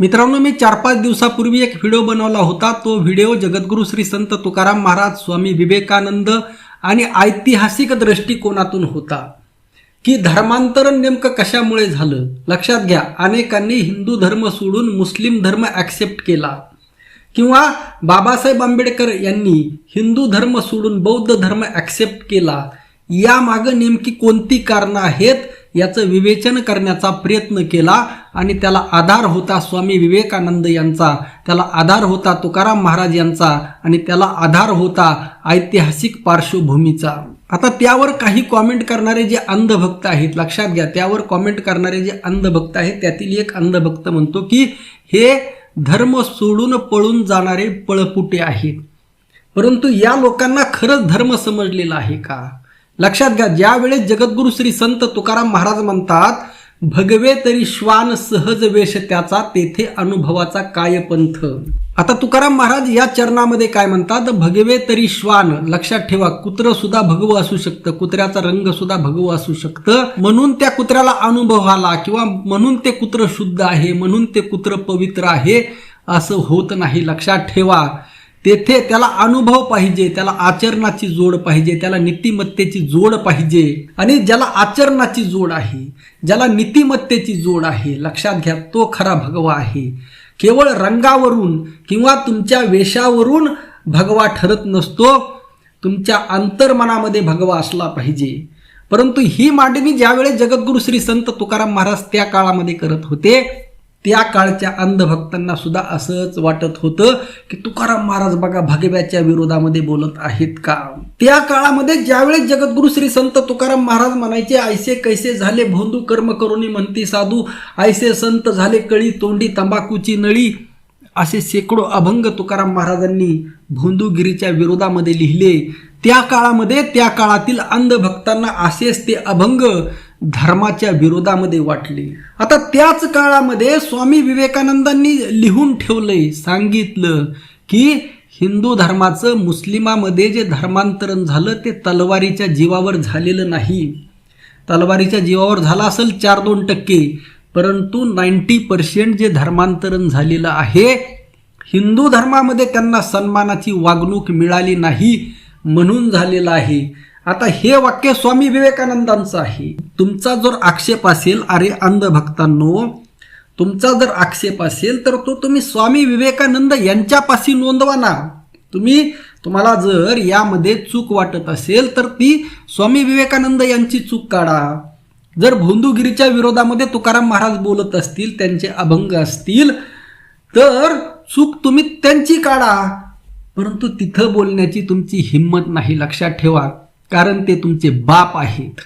मित्रांनो मी चार पाच दिवसापूर्वी एक व्हिडिओ बनवला होता. तो व्हिडिओ जगद्गुरू श्री संत तुकाराम महाराज स्वामी विवेकानंद आणि ऐतिहासिक दृष्टिकोनातून होता. की धर्मांतरण नेमकं कशामुळे झालं? लक्षात घ्या अनेकांनी हिंदू धर्म सोडून मुस्लिम धर्म ॲक्सेप्ट केला. किंवा बाबासाहेब आंबेडकर यांनी हिंदू धर्म सोडून बौद्ध धर्म ॲक्सेप्ट केला. यामागं नेमकी कोणती कारणं आहेत? याचं विवेचन करण्याचा प्रयत्न केला आणि त्याला आधार होता स्वामी विवेकानंद यांचा. त्याला आधार होता तुकाराम महाराज यांचा आणि त्याला आधार होता ऐतिहासिक पार्श्वभूमीचा. आता त्यावर काही कॉमेंट करणारे जे अंधभक्त आहेत लक्षात घ्या त्यावर कॉमेंट करणारे जे अंधभक्त आहेत त्यातील एक अंधभक्त म्हणतो की हे धर्म सोडून पळून जाणारे पळपुटे आहेत. परंतु या लोकांना खरंच धर्म समजलेला आहे का? लक्षात घ्या ज्यावेळेस जगद्गुरु श्री संत तुकाराम महाराज म्हणतात भगवे तरी श्वान सहज वेश त्याचा तेथे अनुभवाचा काय पंथ आता तुकाराम महाराज या चरणामध्ये काय म्हणतात? भगवे तरी श्वान. लक्षात ठेवा कुत्र सुद्धा भगवं असू शकतं कुत्र्याचा रंग सुद्धा भगवं असू शकतं. म्हणून त्या कुत्र्याला अनुभव आला किंवा म्हणून ते कुत्र शुद्ध आहे म्हणून ते कुत्र पवित्र आहे असं होत नाही. लक्षात ठेवा तेथे त्याला अनुभव पाहिजे त्याला आचरणाची जोड पाहिजे त्याला नीतिमत्तेची जोड पाहिजे. आणि ज्याला आचरणाची जोड आहे ज्याला नीतिमत्तेची जोड आहे लक्षात घ्या तो खरा भगवा आहे. केवळ रंगावरून किंवा तुमच्या वेशावरून भगवा ठरत नसतो तुमच्या अंतर्मनामध्ये भगवा असला पाहिजे. परंतु ही मांडणी ज्यावेळेस जगद्गुरु श्री संत तुकाराम महाराज त्या काळामध्ये करत होते त्या काळच्या अंधभक्तांना सुद्धा असंच वाटत होतं की तुकाराम महाराज बघा भगव्याच्या विरोधामध्ये बोलत आहेत का? त्या काळामध्ये ज्यावेळेस जगद्गुरु श्री संत तुकाराम महाराज म्हणायचे ऐसे कैसे झाले भोंदू कर्म करुणी म्हणती साधू ऐसे संत झाले कळी तोंडी तंबाखूची नळी. असे शेकडो अभंग तुकाराम महाराजांनी भोंदूगिरीच्या विरोधामध्ये लिहिले. त्या काळामध्ये त्या काळातील अंधभक्तांना असेच ते अभंग धर्माच्या विरोधामध्ये वाटले. आता त्याच काळामध्ये स्वामी विवेकानंदांनी लिहून ठेवलंय सांगितलं की हिंदू धर्माचं मुस्लिमामध्ये जे धर्मांतरण झालं ते तलवारीच्या जीवावर झालेलं नाही. तलवारीच्या जीवावर झालं असेल चार दोन टक्के परंतु नाईन्टी पर्सेंट जे धर्मांतरण झालेलं आहे हिंदू धर्मामध्ये त्यांना सन्मानाची वागणूक मिळाली नाही. म्हणून झालेलं आहे. आता हे वाक्य स्वामी विवेकानंदांचं आहे. तुमचा जर आक्षेप असेल अरे अंधभक्तांनो तुमचा जर आक्षेप असेल तर तो तुम्ही स्वामी विवेकानंद यांच्यापाशी नोंदवा ना. तुम्ही तुम्हाला जर यामध्ये चूक वाटत असेल तर ती स्वामी विवेकानंद यांची चूक काढा. जर भोंदूगिरीच्या विरोधामध्ये तुकाराम महाराज बोलत असतील त्यांचे अभंग असतील तर चूक तुम्ही त्यांची काढा. परंतु तिथं बोलण्याची तुमची हिंमत नाही लक्षात ठेवा कारण ते तुमचे बाप आहेत.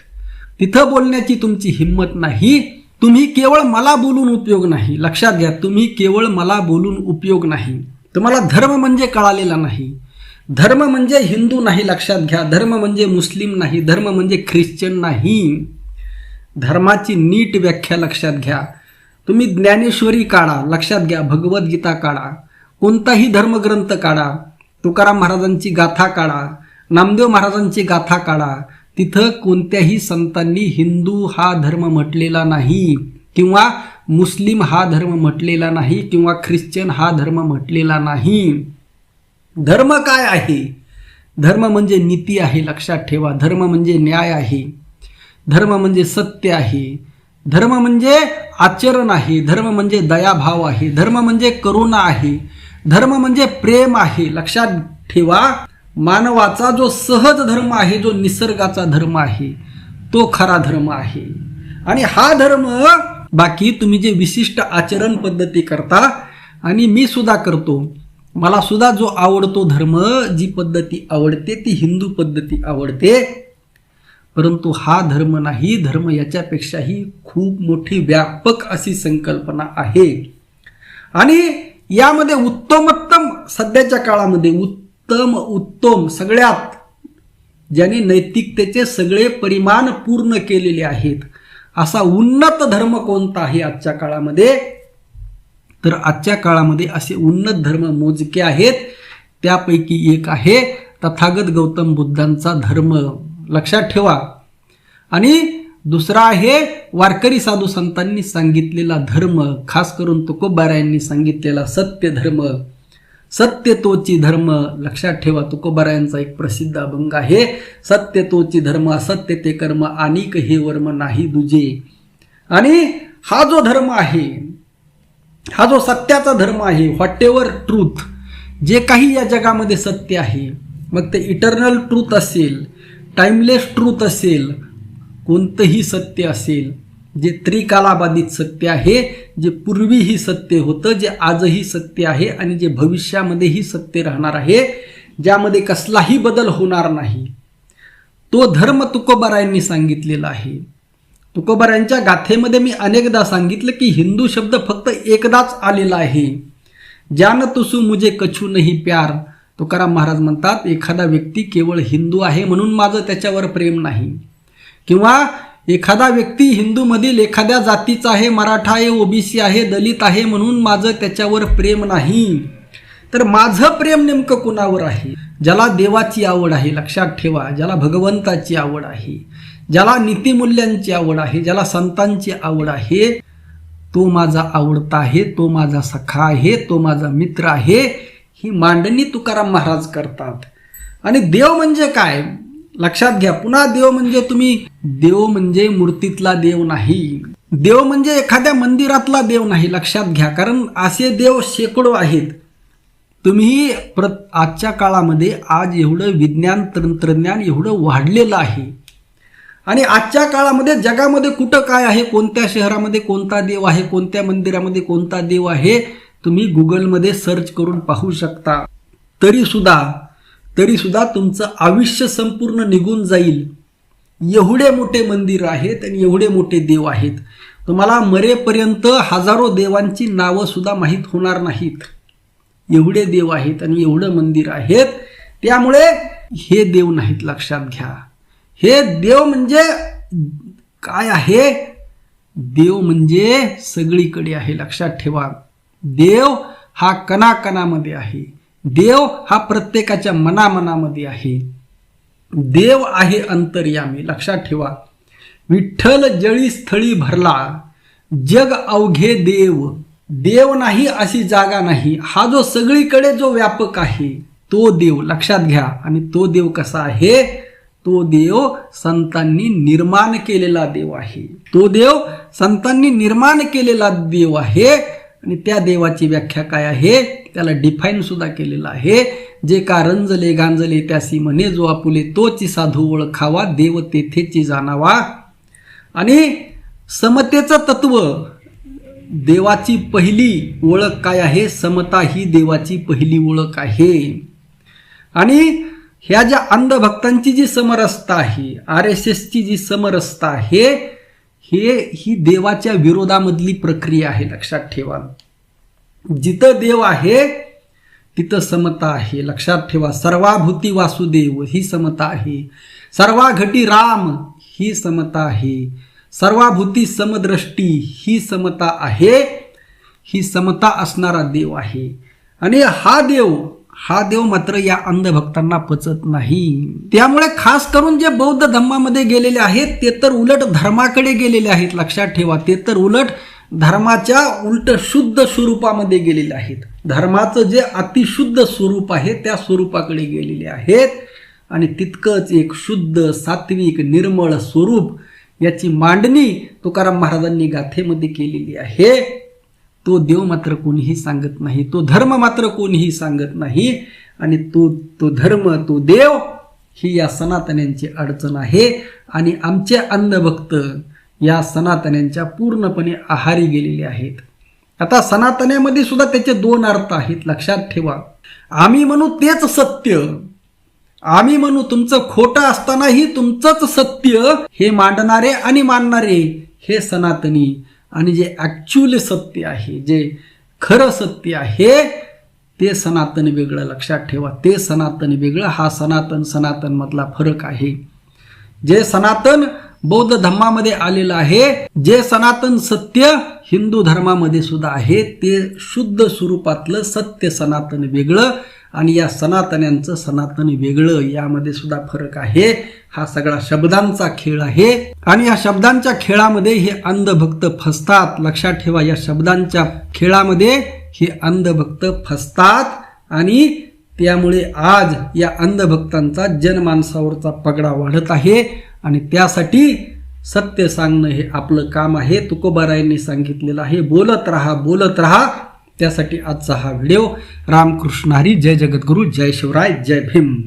तिथं बोलण्याची तुमची हिंमत नाही तुम्ही केवळ मला बोलून उपयोग नाही. लक्षात घ्या तुम्ही केवळ मला बोलून उपयोग नाही. तुम्हाला धर्म म्हणजे कळालेला नाही. धर्म म्हणजे हिंदू नाही लक्षात घ्या. धर्म म्हणजे मुस्लिम नाही धर्म म्हणजे ख्रिश्चन नाही. धर्माची नीट व्याख्या लक्षात घ्या. तुम्ही ज्ञानेश्वरी काढा लक्षात घ्या. भगवद्गीता काढा. कोणताही धर्मग्रंथ काढा. तुकाराम महाराजांची गाथा काढा नामदेव महाराजांची गाथा काढा. तिथं कोणत्याही संतांनी हिंदू हा धर्म म्हटलेला नाही किंवा मुस्लिम हा धर्म म्हटलेला नाही किंवा ख्रिश्चन हा धर्म म्हटलेला नाही. धर्म काय आहे? धर्म म्हणजे नीती आहे लक्षात ठेवा. धर्म म्हणजे न्याय आहे. धर्म म्हणजे सत्य आहे. धर्म म्हणजे आचरण आहे. धर्म म्हणजे दयाभाव आहे. धर्म म्हणजे करुणा आहे. धर्म म्हणजे प्रेम आहे. लक्षात ठेवा मानवाचा जो सहज धर्म आहे जो निसर्गाचा धर्म आहे तो खरा धर्म आहे. आणि हा धर्म बाकी तुम्ही जे विशिष्ट आचरण पद्धती करता आणि मी सुद्धा करतो. मला सुद्धा जो आवडतो धर्म जी पद्धती आवडते ती हिंदू पद्धती आवडते. परंतु हा धर्म नाही. धर्म याच्यापेक्षाही खूप मोठी व्यापक अशी संकल्पना आहे. आणि यामध्ये उत्तमोत्तम सध्याच्या काळामध्ये उत्तम उत्तम सगळ्यात ज्यांनी नैतिकतेचे सगळे परिमाण पूर्ण केलेले आहेत. असा उन्नत धर्म कोणता आहे आजच्या काळामध्ये? तर आजच्या काळामध्ये असे उन्नत धर्म मोजके आहेत. त्यापैकी एक आहे तथागत गौतम बुद्धांचा धर्म. लक्षात ठेवा. आणि दुसरा आहे वारकरी साधू संतांनी सांगितलेला धर्म खास करून तुकोबारायांनी सांगितलेला सत्य धर्म. सत्य तोची धर्म लक्षात ठेवा तुकोबारायांचा एक प्रसिद्ध अभंग आहे. सत्य तोची धर्म असत्य ते कर्म अनेक हे वर्म नाही दुजे. आणि हा जो धर्म आहे हा जो सत्याचा धर्म आहे व्हॉट एव्हर ट्रूथ जे काही या जगामध्ये सत्य आहे मग ते इटर्नल ट्रूथ असेल टाइमलेस ट्रूथ असेल कोणतंही सत्य असेल जे त्रिकालाबाधित सत्य आहे जे पूर्वीही सत्य होतं जे आजही सत्य आहे आणि जे भविष्यामध्येही सत्य राहणार आहे ज्यामध्ये कसलाही बदल होणार नाही. तो धर्म तुकोबारायांनी सांगितलेला आहे. तुकोबारायांच्या गाथेमध्ये मी अनेकदा सांगितलं की हिंदू शब्द फक्त एकदाच आलेला आहे. ज्यानं तुसू मुझे कछू नाही प्यार तुकाराम महाराज म्हणतात एखादा व्यक्ती केवळ हिंदू आहे म्हणून माझं त्याच्यावर प्रेम नाही. किंवा एखादा व्यक्ती हिंदूमधील एखाद्या जातीचा आहे मराठा आहे ओबीसी आहे दलित आहे म्हणून माझं त्याच्यावर प्रेम नाही. तर माझं प्रेम नेमकं कुणावर आहे? ज्याला देवाची आवड आहे लक्षात ठेवा. ज्याला भगवंताची आवड आहे ज्याला नीतिमूल्यांची आवड आहे ज्याला संतांची आवड आहे तो माझा आवडता आहे तो माझा सखा आहे तो माझा मित्र आहे ही मांडणी तुकाराम महाराज करतात. आणि देव म्हणजे काय? लक्षात घ्या पुन्हा देव म्हणजे तुम्ही देव म्हणजे मूर्तीतला देव नाही. देव म्हणजे एखाद्या मंदिरातला देव नाही लक्षात घ्या कारण असे देव शेकडो आहेत. तुम्ही प्र आजच्या काळामध्ये आज एवढं विज्ञान तंत्रज्ञान एवढं वाढलेलं आहे. आणि आजच्या काळामध्ये जगामध्ये कुठं काय आहे कोणत्या शहरामध्ये कोणता देव आहे कोणत्या मंदिरामध्ये कोणता देव आहे तुम्ही गुगलमध्ये सर्च करून पाहू शकता. तरी सुद्धा तरीसुद्धा तुमचं आयुष्य संपूर्ण निघून जाईल. एवढे मोठे मंदिर आहेत आणि एवढे मोठे देव आहेत. तुम्हाला मरेपर्यंत हजारो देवांची नावं सुद्धा माहीत होणार नाहीत. एवढे देव आहेत आणि एवढं मंदिर आहेत. त्यामुळे हे देव नाहीत लक्षात घ्या. हे देव म्हणजे काय आहे? देव म्हणजे सगळीकडे आहे. लक्षात ठेवा. देव हा कणाकणामध्ये आहे. देव हा प्रत्येकाच्या मनामनामध्ये आहे. देव आहे अंतर्यामी लक्षात ठेवा. विठ्ठल जळी स्थळी भरला जग अवघे देव. देव नाही अशी जागा नाही. हा जो सगळीकडे जो व्यापक आहे तो देव. लक्षात घ्या. आणि तो देव कसा आहे? तो देव संतांनी निर्माण केलेला देव आहे. तो देव संतांनी निर्माण केलेला देव आहे. आणि त्या देवाची व्याख्या काय आहे? त्याला डिफाईन सुद्धा केलेलं आहे. जे का रंजले गांजले त्यासी म्हणे जो आपुले तोची साधू ओळखावा देव तेथेची जाणावा. आणि समतेचं तत्व देवाची पहिली ओळख काय आहे? समता ही देवाची पहिली ओळख आहे. आणि ह्या ज्या अंधभक्तांची जी समरसता आहे आर एस एसची जी समरसता आहे हे ही देवाच्या विरोधामधली प्रक्रिया आहे लक्षात ठेवा. जिथं देव आहे तिथं समता आहे. लक्षात ठेवा सर्वाभूती वासुदेव ही समता आहे. सर्वाघटी राम ही समता आहे. सर्वाभूती समदृष्टी ही समता आहे. ही समता असणारा देव आहे. आणि हा देव हा देव मात्र या अंधभक्तांना पचत नाही. त्यामुळे खास करून जे बौद्ध धर्मामध्ये गेलेले आहेत ते तर उलट धर्माकडे गेलेले आहेत लक्षात ठेवा. ते तर उलट धर्माच्या उलट शुद्ध स्वरूपामध्ये गेलेले आहेत. धर्माचं जे अतिशुद्ध स्वरूप आहे त्या स्वरूपाकडे गेलेले आहेत. आणि तितकंच एक शुद्ध सात्विक निर्मळ स्वरूप याची मांडणी तुकाराम महाराजांनी गाथेमध्ये केलेली आहे. तो देव मात्र कोणीही सांगत नाही तो धर्म मात्र कोणीही सांगत नाही आणि तो तो धर्म तो देव ही या सनातन्यांची अडचण आहे आणि आमचे अंधभक्त या सनातन्यांच्या पूर्णपणे आहारी गेलेले आहेत. आता सनातन्यामध्ये सुद्धा त्याचे दोन अर्थ आहेत लक्षात ठेवा. आम्ही म्हणू तेच सत्य. आम्ही म्हणू तुमचं खोटं असतानाही तुमचंच सत्य हे मांडणारे आणि मानणारे हे सनातनी. आणि जे ॲक्च्युअली सत्य आहे जे खरं सत्य आहे ते सनातन वेगळं लक्षात ठेवा. ते सनातन वेगळं हा सनातन सनातन मधला फरक आहे. जे सनातन बौद्ध धर्मामध्ये आलेलं आहे जे सनातन सत्य हिंदू धर्मामध्ये सुद्धा आहे ते शुद्ध स्वरूपातलं सत्य सनातन वेगळं आणि या सनातन्यांचं सनातन वेगळं यामध्ये सुद्धा फरक आहे. हा सगळा शब्दांचा खेळ आहे. आणि या शब्दांच्या खेळामध्ये हे अंधभक्त फसतात. लक्षात ठेवा या शब्दांच्या खेळामध्ये हे अंधभक्त फसतात. आणि त्यामुळे आज या अंधभक्तांचा जनमानसावरचा पगडा वाढत आहे. आणि त्यासाठी सत्य सांगणं हे आपलं काम आहे. तुकोबारायांनी सांगितलेलं आहे बोलत राहा बोलत राहा. त्यासाठी आजचा हा व्हिडिओ. रामकृष्ण हरी. जय जगद्गुरू. जय शिवराय. जय भीम.